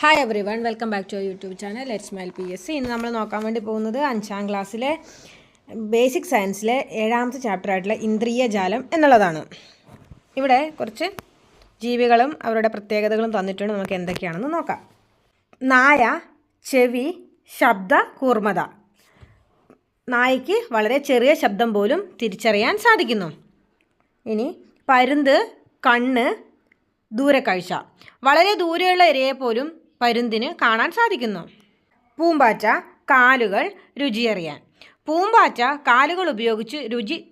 Hi everyone welcome back to YouTube channel let's mile P S C ഇന്ന് നമ്മൾ നോക്കാൻ വേണ്ടി പോകുന്നത് അഞ്ചാം ക്ലാസ്സിലെ ബേസിക് സയൻസിലെ ഏഴാമത്തെ ചാപ്റ്റർ ആയിട്ടുള്ള ഇന്ദ്രിയ ജാലം എന്നുള്ളതാണ്. ഇവിടെ കുറച്ച് ജീവികളും അവരുടെ പ്രത്യേകതകളും തന്നിട്ടുണ്ട്. നമുക്ക് എന്തൊക്കെയാണെന്ന് നോക്കാം. നായ ചെവി ശബ്ദ കൂർമ്മത നായയ്ക്ക് വളരെ ചെറിയ ശബ്ദം പോലും തിരിച്ചറിയാൻ സാധിക്കുന്നു. ഇനി പരുന്ത് കണ്ണ് ദൂരക്കാഴ്ച വളരെ ദൂരെയുള്ള ഇരയെ പോലും പരുന്തിന് കാണാൻ സാധിക്കുന്നു. പൂമ്പാറ്റ കാലുകൾ രുചിയറിയാൻ. പൂമ്പാറ്റ കാലുകൾ ഉപയോഗിച്ച് രുചി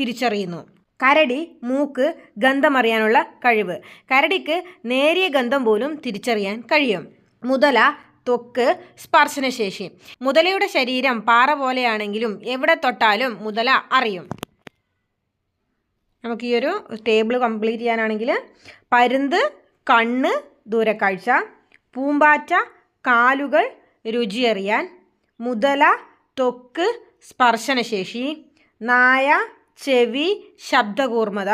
തിരിച്ചറിയുന്നു. കരടി മൂക്ക് ഗന്ധമറിയാനുള്ള കഴിവ്. കരടിക്ക് നേരിയ ഗന്ധം പോലും തിരിച്ചറിയാൻ കഴിയും. മുതല ത്വക്ക് സ്പർശനശേഷി. മുതലയുടെ ശരീരം പാറ പോലെയാണെങ്കിലും എവിടെ തൊട്ടാലും മുതല അറിയും. നമുക്ക് ഈ ഒരു ടേബിൾ കംപ്ലീറ്റ് ചെയ്യാനാണെങ്കിൽ പരുന്ത് കണ്ണ് ദൂരക്കാഴ്ച. പൂമ്പാറ്റ കാലുകൾ രുചിയറിയാൻ. മുതല ത്വക്ക് സ്പർശനശേഷി. നായ ചെവി ശബ്ദകൂർമ്മത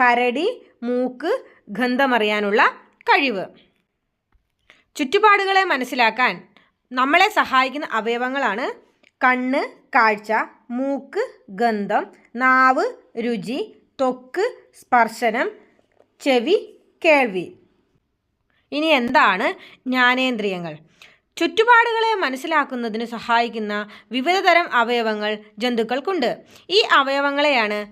കരടി മൂക്ക് ഗന്ധമറിയാനുള്ള കഴിവ്. ചുറ്റുപാടുകളെ മനസ്സിലാക്കാൻ നമ്മളെ സഹായിക്കുന്ന അവയവങ്ങളാണ് കണ്ണ് കാഴ്ച മൂക്ക് ഗന്ധം നാവ് രുചി ത്വക്ക് സ്പർശനം ചെവി കേൾവി. ഇനി എന്താണ് ജ്ഞാനേന്ദ്രിയങ്ങൾ? ചുറ്റുപാടുകളെ മനസ്സിലാക്കുന്നതിന് സഹായിക്കുന്ന വിവിധതരം അവയവങ്ങൾ ജന്തുക്കൾക്കുണ്ട്. ഈ അവയവങ്ങളെയാണ്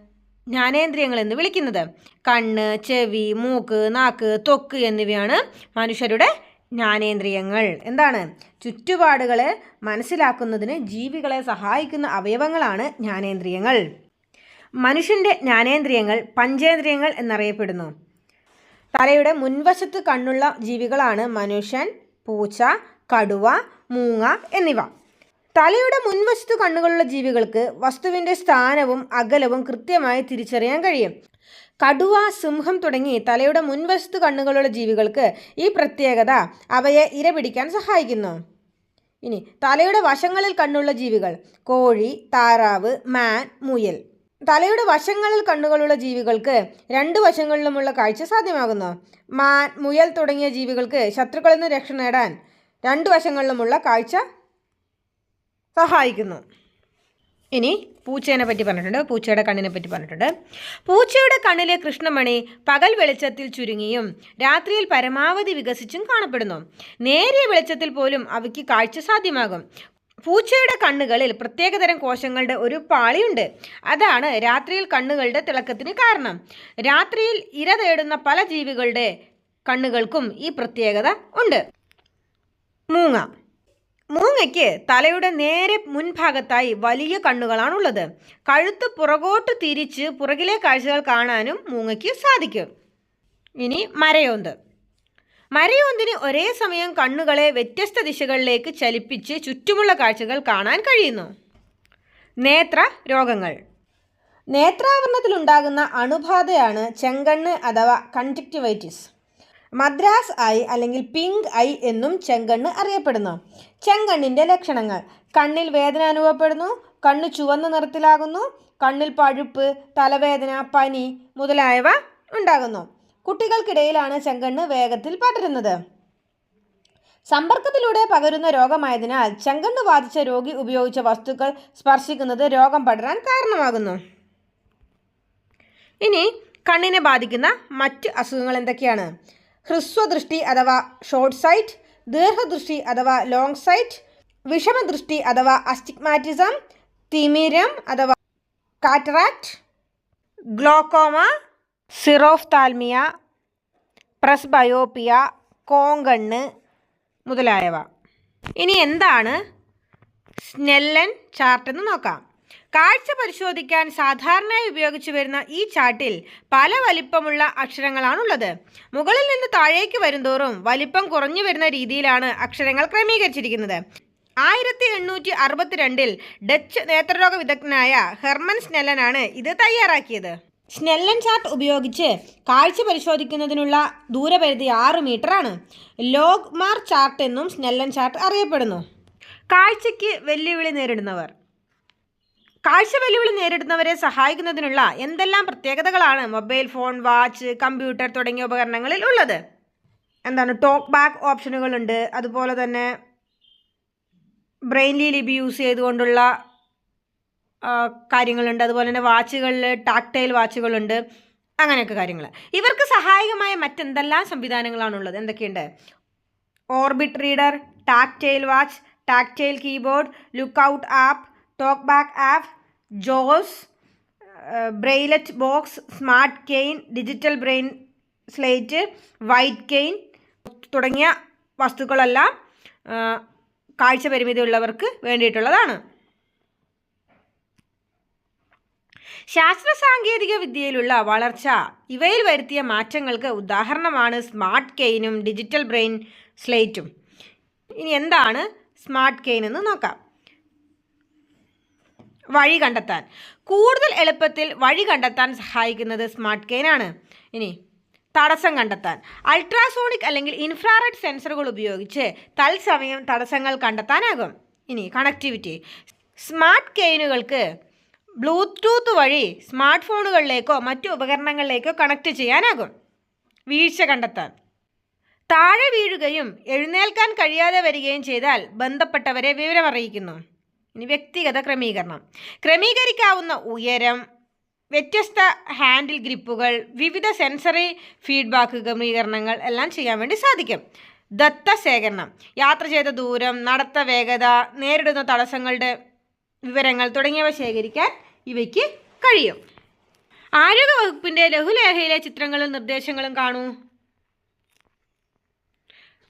ജ്ഞാനേന്ദ്രിയങ്ങൾ എന്ന് വിളിക്കുന്നത്. കണ്ണ് ചെവി മൂക്ക് നാക്ക് തൊക്ക് എന്നിവയാണ് മനുഷ്യരുടെ ജ്ഞാനേന്ദ്രിയങ്ങൾ. എന്താണ്? ചുറ്റുപാടുകളെ മനസ്സിലാക്കുന്നതിന് ജീവികളെ സഹായിക്കുന്ന അവയവങ്ങളാണ് ജ്ഞാനേന്ദ്രിയങ്ങൾ. മനുഷ്യന്റെ ജ്ഞാനേന്ദ്രിയങ്ങൾ പഞ്ചേന്ദ്രിയങ്ങൾ എന്നറിയപ്പെടുന്നു. തലയുടെ മുൻവശത്ത് കണ്ണുള്ള ജീവികളാണ് മനുഷ്യൻ പൂച്ച കടുവ മൂങ്ങ എന്നിവ. തലയുടെ മുൻവശത്ത് കണ്ണുകളുള്ള ജീവികൾക്ക് വസ്തുവിന്റെ സ്ഥാനവും അകലവും കൃത്യമായി തിരിച്ചറിയാൻ കഴിയും. കടുവ സിംഹം തുടങ്ങി തലയുടെ മുൻവശത്ത് കണ്ണുകളുള്ള ജീവികൾക്ക് ഈ പ്രത്യേകത അവയെ ഇരപിടിക്കാൻ സഹായിക്കുന്നു. ഇനി തലയുടെ വശങ്ങളിൽ കണ്ണുള്ള ജീവികൾ കോഴി താറാവ് മാൻ മുയൽ. തലയുടെ വശങ്ങളിൽ കണ്ണുകളുള്ള ജീവികൾക്ക് രണ്ട് വശങ്ങളിലുമുള്ള കാഴ്ച സാധ്യമാകുന്നു. മാൻ മുയൽ തുടങ്ങിയ ജീവികൾക്ക് ശത്രുക്കളിൽ നിന്ന് രക്ഷ നേടാൻ രണ്ട് വശങ്ങളിലുമുള്ള കാഴ്ച സഹായിക്കുന്നു. ഇനി പൂച്ചേനെ പറ്റി പറഞ്ഞിട്ടുണ്ട്. പൂച്ചയുടെ കണ്ണിനെ പറ്റി പറഞ്ഞിട്ടുണ്ട്. പൂച്ചയുടെ കണ്ണിലെ കൃഷ്ണമണി പകൽ വെളിച്ചത്തിൽ ചുരുങ്ങിയും രാത്രിയിൽ പരമാവധി വികസിച്ചും കാണപ്പെടുന്നു. നേരിയ വെളിച്ചത്തിൽ പോലും അവയ്ക്ക് കാഴ്ച സാധ്യമാകും. പൂച്ചയുടെ കണ്ണുകളിൽ പ്രത്യേകതരം കോശങ്ങളുടെ ഒരു പാളിയുണ്ട്. അതാണ് രാത്രിയിൽ കണ്ണുകളുടെ തിളക്കത്തിന് കാരണം. രാത്രിയിൽ ഇര തേടുന്ന പല ജീവികളുടെ കണ്ണുകൾക്കും ഈ പ്രത്യേകത ഉണ്ട്. മൂങ്ങ. മൂങ്ങയ്ക്ക് തലയുടെ നേരെ മുൻഭാഗത്തായി വലിയ കണ്ണുകളാണുള്ളത്. കഴുത്ത് പുറകോട്ട് തിരിച്ച് പുറകിലെ കാഴ്ചകൾ കാണാനും മൂങ്ങയ്ക്ക് സാധിക്കും. ഇനി മരയോന്ത്. മരയോന്തിന് ഒരേ സമയം കണ്ണുകളെ വ്യത്യസ്ത ദിശകളിലേക്ക് ചലിപ്പിച്ച് ചുറ്റുമുള്ള കാഴ്ചകൾ കാണാൻ കഴിയുന്നു. നേത്ര രോഗങ്ങൾ. നേത്രാവരണത്തിലുണ്ടാകുന്ന അണുബാധയാണ് ചെങ്കണ്ണ് അഥവാ കൺജക്റ്റിവൈറ്റിസ് മദ്രാസ് ഐ അല്ലെങ്കിൽ പിങ്ക് ഐ എന്നും ചെങ്കണ്ണ് അറിയപ്പെടുന്നു. ചെങ്കണ്ണിന്റെ ലക്ഷണങ്ങൾ. കണ്ണിൽ വേദന അനുഭവപ്പെടുന്നു കണ്ണ് ചുവന്ന നിറത്തിലാകുന്നു കണ്ണിൽ പഴുപ്പ് തലവേദന പനി മുതലായവ ഉണ്ടാകുന്നു. കുട്ടികൾക്കിടയിലാണ് ചെങ്കണ്ണ് വേഗത്തിൽ പടരുന്നത്. സമ്പർക്കത്തിലൂടെ പകരുന്ന രോഗമായതിനാൽ ചെങ്കണ്ണ് ബാധിച്ച രോഗി ഉപയോഗിച്ച വസ്തുക്കൾ സ്പർശിക്കുന്നത് രോഗം പടരാൻ കാരണമാകുന്നു. ഇനി കണ്ണിനെ ബാധിക്കുന്ന മറ്റ് അസുഖങ്ങൾ എന്തൊക്കെയാണ്? ഹ്രസ്വദൃഷ്ടി അഥവാ ഷോർട്ട് സൈറ്റ് ദീർഘദൃഷ്ടി അഥവാ ലോങ് സൈറ്റ് വിഷമദൃഷ്ടി അഥവാ അസ്റ്റിഗ്മാറ്റിസം തിമിരം അഥവാ കാറ്ററാക്റ്റ് ഗ്ലോക്കോമ സിറോഫ്താൽമിയ പ്രസ്ബയോപ്പിയ കോങ്കണ്ണ് മുതലായവ. ഇനി എന്താണ് സ്നെല്ലൻ ചാർട്ട് എന്ന് നോക്കാം. കാഴ്ച പരിശോധിക്കാൻ സാധാരണയായി ഉപയോഗിച്ചു വരുന്ന ഈ ചാർട്ടിൽ പല വലിപ്പമുള്ള അക്ഷരങ്ങളാണുള്ളത്. മുകളിൽ നിന്ന് താഴേക്ക് വരുന്തോറും വലിപ്പം കുറഞ്ഞു വരുന്ന രീതിയിലാണ് അക്ഷരങ്ങൾ ക്രമീകരിച്ചിരിക്കുന്നത്. ആയിരത്തി എണ്ണൂറ്റി അറുപത്തിരണ്ടിൽ ഡച്ച് നേത്രരോഗ വിദഗ്ധനായ ഹെർമൻ സ്നെല്ലനാണ് ഇത് തയ്യാറാക്കിയത്. സ്നെല്ലൻ ചാർട്ട് ഉപയോഗിച്ച് കാഴ്ച പരിശോധിക്കുന്നതിനുള്ള ദൂരപരിധി ആറ് മീറ്ററാണ് ലോഗ്മാർ ചാർട്ട് എന്നും സ്നെല്ലൻ ചാർട്ട് അറിയപ്പെടുന്നു. കാഴ്ചയ്ക്ക് വെല്ലുവിളി നേരിടുന്നവർ. കാഴ്ച വെല്ലുവിളി നേരിടുന്നവരെ സഹായിക്കുന്നതിനുള്ള എന്തെല്ലാം പ്രത്യേകതകളാണ് മൊബൈൽ ഫോൺ വാച്ച് കമ്പ്യൂട്ടർ തുടങ്ങിയ ഉപകരണങ്ങളിൽ ഉള്ളത്? എന്താണ്? ടോക്ക് ബാക്ക് ഓപ്ഷനുകളുണ്ട് അതുപോലെ തന്നെ ബ്രെയിൻലി ലിപി യൂസ് ചെയ്തുകൊണ്ടുള്ള കാര്യങ്ങളുണ്ട്. അതുപോലെ തന്നെ വാച്ചുകളിൽ ടാക്ടൈൽ വാച്ചുകളുണ്ട്. അങ്ങനെയൊക്കെ കാര്യങ്ങൾ ഇവർക്ക് സഹായകമായ മറ്റെന്തെല്ലാം സംവിധാനങ്ങളാണുള്ളത്? എന്തൊക്കെയുണ്ട്? Orbit reader tactile watch tactile keyboard look out app talk back app Jaws braillet box smart cane digital braille slate white cane തുടങ്ങിയ വസ്തുക്കളെല്ലാം കാഴ്ച പരിമിതി ഉള്ളവർക്ക് വേണ്ടിയിട്ടുള്ളതാണ്. ശാസ്ത്ര സാങ്കേതിക വിദ്യയിലുള്ള വളർച്ച ഇവയിൽ വരുത്തിയ മാറ്റങ്ങൾക്ക് ഉദാഹരണമാണ് സ്മാർട്ട് കെയിനും ഡിജിറ്റൽ ബ്രെയിൻ സ്ലേറ്റും. ഇനി എന്താണ് സ്മാർട്ട് കെയിൻ എന്ന് നോക്കാം. വഴി കണ്ടെത്താൻ. കൂടുതൽ എളുപ്പത്തിൽ വഴി കണ്ടെത്താൻ സഹായിക്കുന്നത് സ്മാർട്ട് കെയിനാണ് ഇനി തടസ്സം കണ്ടെത്താൻ. അൾട്രാസോണിക് അല്ലെങ്കിൽ ഇൻഫ്രാറെഡ് സെൻസറുകൾ ഉപയോഗിച്ച് തത്സമയം തടസ്സങ്ങൾ കണ്ടെത്താനാകും. ഇനി കണക്ടിവിറ്റി സ്മാർട്ട് കെയിനുകൾക്ക് ബ്ലൂടൂത്ത് വഴി സ്മാർട്ട് ഫോണുകളിലേക്കോ മറ്റു ഉപകരണങ്ങളിലേക്കോ കണക്ട് ചെയ്യാനാകും. വീഴ്ച കണ്ടെത്താൻ. താഴെ വീഴുകയും എഴുന്നേൽക്കാൻ കഴിയാതെ വരികയും ചെയ്താൽ ബന്ധപ്പെട്ടവരെ വിവരമറിയിക്കുന്നു. ഇനി വ്യക്തിഗത ക്രമീകരണം. ക്രമീകരിക്കാവുന്ന ഉയരം വ്യത്യസ്ത ഹാൻഡിൽ ഗ്രിപ്പുകൾ വിവിധ സെൻസറി ഫീഡ്ബാക്ക് ക്രമീകരണങ്ങൾ എല്ലാം ചെയ്യാൻ വേണ്ടി സാധിക്കും. ദത്ത ശേഖരണം. യാത്ര ചെയ്ത ദൂരം നടത്ത വേഗത നേരിടുന്ന തടസ്സങ്ങളുടെ വിവരങ്ങൾ തുടങ്ങിയവ ശേഖരിക്കാൻ ഇവയ്ക്ക് കഴിയും. ആരോഗ്യവകുപ്പിന്റെ ലഘുലേഖയിലെ ചിത്രങ്ങളും നിർദ്ദേശങ്ങളും കാണൂ.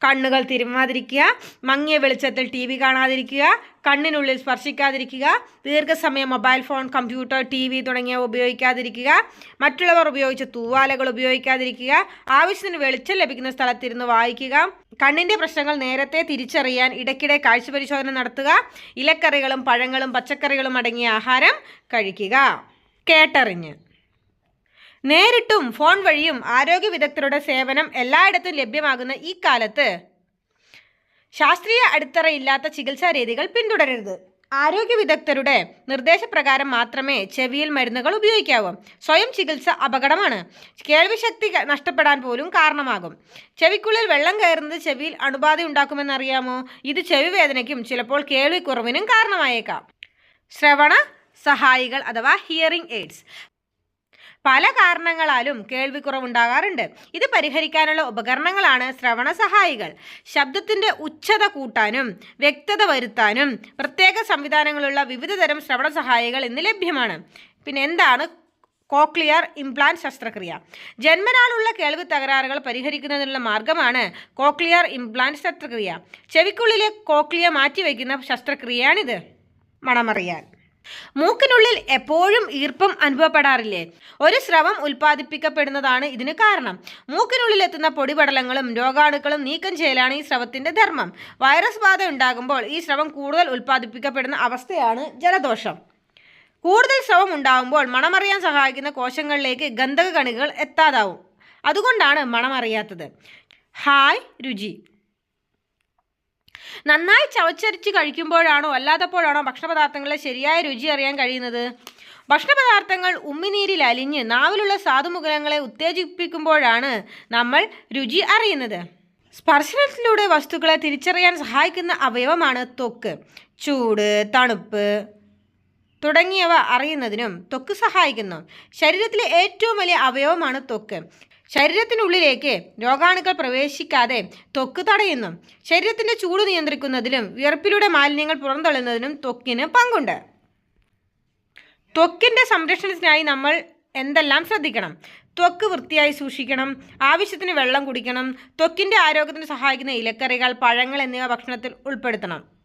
കണ്ണുകൾ തിരുമാതിരിക്കുക മങ്ങിയ വെളിച്ചത്തിൽ ടി വി കാണാതിരിക്കുക കണ്ണിനുള്ളിൽ സ്പർശിക്കാതിരിക്കുക ദീർഘസമയം mobile phone computer T V തുടങ്ങിയവ ഉപയോഗിക്കാതിരിക്കുക മറ്റുള്ളവർ ഉപയോഗിച്ച തൂവാലകൾ ഉപയോഗിക്കാതിരിക്കുക ആവശ്യത്തിന് വെളിച്ചം ലഭിക്കുന്ന സ്ഥലത്തിരുന്ന് വായിക്കുക കണ്ണിന്റെ പ്രശ്നങ്ങൾ നേരത്തെ തിരിച്ചറിയാൻ ഇടയ്ക്കിടെ കാഴ്ച പരിശോധന നടത്തുക ഇലക്കറികളും പഴങ്ങളും പച്ചക്കറികളും അടങ്ങിയ ആഹാരം കഴിക്കുക. കേട്ടറിഞ്ഞ്. നേരിട്ടും ഫോൺ വഴിയും ആരോഗ്യ വിദഗ്ധരുടെ സേവനം എല്ലായിടത്തും ലഭ്യമാകുന്ന ഈ കാലത്ത് ശാസ്ത്രീയ അടിത്തറയില്ലാത്ത ചികിത്സാ രീതികൾ പിന്തുടരരുത്. ആരോഗ്യ വിദഗ്ധരുടെ നിർദ്ദേശപ്രകാരം മാത്രമേ ചെവിയിൽ മരുന്നുകൾ ഉപയോഗിക്കാവൂ. സ്വയം ചികിത്സ അപകടമാണ്. കേൾവിശക്തി നഷ്ടപ്പെടാൻ പോലും കാരണമാകും. ചെവിക്കുള്ളിൽ വെള്ളം കയറുന്നത് ചെവിയിൽ അണുബാധ ഉണ്ടാക്കുമെന്നറിയാമോ? ഇത് ചെവി വേദനയ്ക്കും ചിലപ്പോൾ കേൾവിക്കുറവിനും കാരണമായേക്കാം. ശ്രവണ സഹായികൾ അഥവാ ഹിയറിംഗ് എയ്ഡ്സ് പല കാരണങ്ങളാലും കേൾവിക്കുറവുണ്ടാകാറുണ്ട്. ഇത് പരിഹരിക്കാനുള്ള ഉപകരണങ്ങളാണ് ശ്രവണ സഹായികൾ. ശബ്ദത്തിന്റെ ഉച്ചത കൂട്ടാനും വ്യക്തത വരുത്താനും പ്രത്യേക സംവിധാനങ്ങളുള്ള വിവിധതരം ശ്രവണ സഹായികൾ ഇന്ന് ലഭ്യമാണ്. പിന്നെ എന്താണ്? കോക്ലിയർ ഇംപ്ലാന്റ് ശസ്ത്രക്രിയ. ജന്മനാളുള്ള കേൾവി തകരാറുകൾ പരിഹരിക്കുന്നതിനുള്ള മാർഗമാണ് കോക്ലിയർ ഇംപ്ലാന്റ് ശസ്ത്രക്രിയ. ചെവിക്കുള്ളിലെ കോക്ലിയ മാറ്റിവെക്കുന്ന ശസ്ത്രക്രിയയാണിത്. മണമറിയാൻ. മൂക്കിനുള്ളിൽ എപ്പോഴും ഈർപ്പം അനുഭവപ്പെടാറില്ലേ? ഒരു സ്രവം ഉൽപ്പാദിപ്പിക്കപ്പെടുന്നതാണ് ഇതിന് കാരണം. മൂക്കിനുള്ളിൽ എത്തുന്ന പൊടിപടലങ്ങളും രോഗാണുക്കളും നീക്കം ചെയ്യലാണ് ഈ സ്രവത്തിന്റെ ധർമ്മം. വൈറസ് ബാധ ഉണ്ടാകുമ്പോൾ ഈ സ്രവം കൂടുതൽ ഉൽപ്പാദിപ്പിക്കപ്പെടുന്ന അവസ്ഥയാണ് ജലദോഷം. കൂടുതൽ സ്രവം ഉണ്ടാകുമ്പോൾ മണമറിയാൻ സഹായിക്കുന്ന കോശങ്ങളിലേക്ക് ഗന്ധക കണികകൾ എത്താതാവും. അതുകൊണ്ടാണ് മണമറിയാത്തത്. ഹായ് രുചി. നന്നായി ചവച്ചരിച്ച് കഴിക്കുമ്പോഴാണോ അല്ലാത്തപ്പോഴാണോ ഭക്ഷണപദാർത്ഥങ്ങളെ ശരിയായ രുചി അറിയാൻ കഴിയുന്നത്? ഭക്ഷണപദാർത്ഥങ്ങൾ ഉമ്മിനീരിൽ അലിഞ്ഞ് നാവിലുള്ള സാധുമുഖലങ്ങളെ ഉത്തേജിപ്പിക്കുമ്പോഴാണ് നമ്മൾ രുചി അറിയുന്നത്. സ്പർശനത്തിലൂടെ വസ്തുക്കളെ തിരിച്ചറിയാൻ സഹായിക്കുന്ന അവയവമാണ് തൊക്ക് ചൂട് തണുപ്പ് തുടങ്ങിയവ അറിയുന്നതിനും തൊക്ക് സഹായിക്കുന്നു. ശരീരത്തിലെ ഏറ്റവും വലിയ അവയവമാണ് ത്വക്ക്. ശരീരത്തിനുള്ളിലേക്ക് രോഗാണുക്കൾ പ്രവേശിക്കാതെ ത്വക്ക് തടയുന്നു. ശരീരത്തിന്റെ ചൂട് നിയന്ത്രിക്കുന്നതിലും വിയർപ്പിലൂടെ മാലിന്യങ്ങൾ പുറന്തള്ളുന്നതിനും ത്വക്കിന് പങ്കുണ്ട്. ത്വക്കിന്റെ സംരക്ഷണത്തിനായി നമ്മൾ എന്തെല്ലാം ശ്രദ്ധിക്കണം? ത്വക്ക് വൃത്തിയായി സൂക്ഷിക്കണം ആവശ്യത്തിന് വെള്ളം കുടിക്കണം ത്വക്കിന്റെ ആരോഗ്യത്തിന് സഹായിക്കുന്ന ഇലക്കറികൾ പഴങ്ങൾ എന്നിവ ഭക്ഷണത്തിൽ ഉൾപ്പെടുത്തണം.